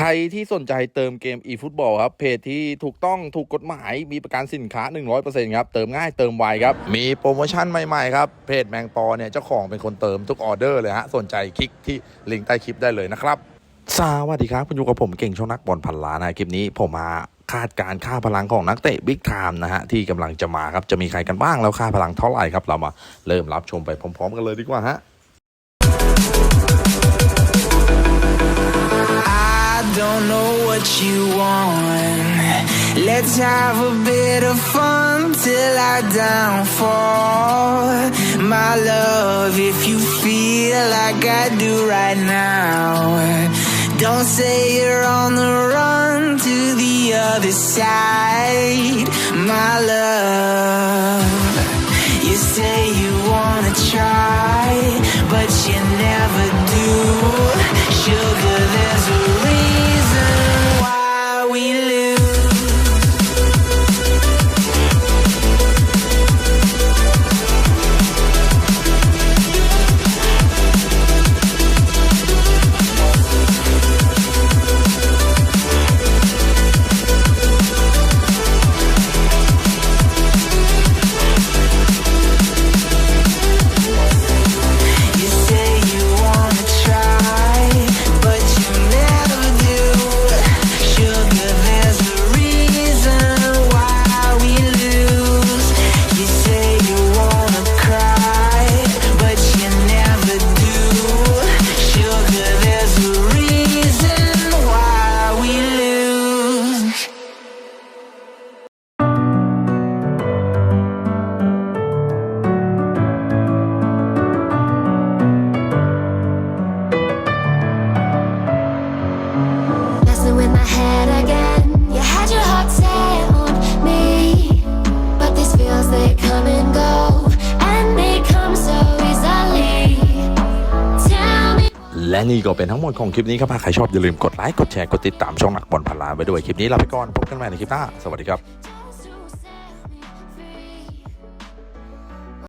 ใครที่สนใจเติมเกม eFootball ครับ เพจที่ถูกต้องถูกกฎหมาย มีประกันสินค้า 100%ครับ เติมง่ายเติมไวครับ มีโปรโมชั่นใหม่ ๆ ครับ เพจแมงปอเนี่ย เจ้าของเป็นคนเติมทุกออเดอร์เลยฮะ สนใจคลิกที่ลิงก์ใต้คลิปได้เลยนะครับ สวัสดีครับ คุณอยู่กับผมเก่งช่องนักบอลพันล้านนะคลิปนี้ผมมาคาดการ์ค่าพลังของนักเตะบิ๊กไทม์นะฮะที่กำลังจะมาครับจะมีใครกันบ้างแล้วค่าพลังเท่าไหร่ครับเรามาเริ่มรับชมไปพร้อม ๆ กันเลยดีกว่าฮะ what you want. Let's have a bit of fun till I downfall. My love, if you feel like I do right now, don't say you're on the run to the other side. My love, you say you wanna try, but you never do. และนี่ก็เป็นทั้งหมดของคลิปนี้ครับถ้าใครชอบอย่าลืมกดไลค์กดแชร์กดติดตามช่องหนักบอลพันล้านไว้ด้วยคลิปนี้ลาไปก่อนพบกันใหม่ในคลิปหน้าสวัสดีครับ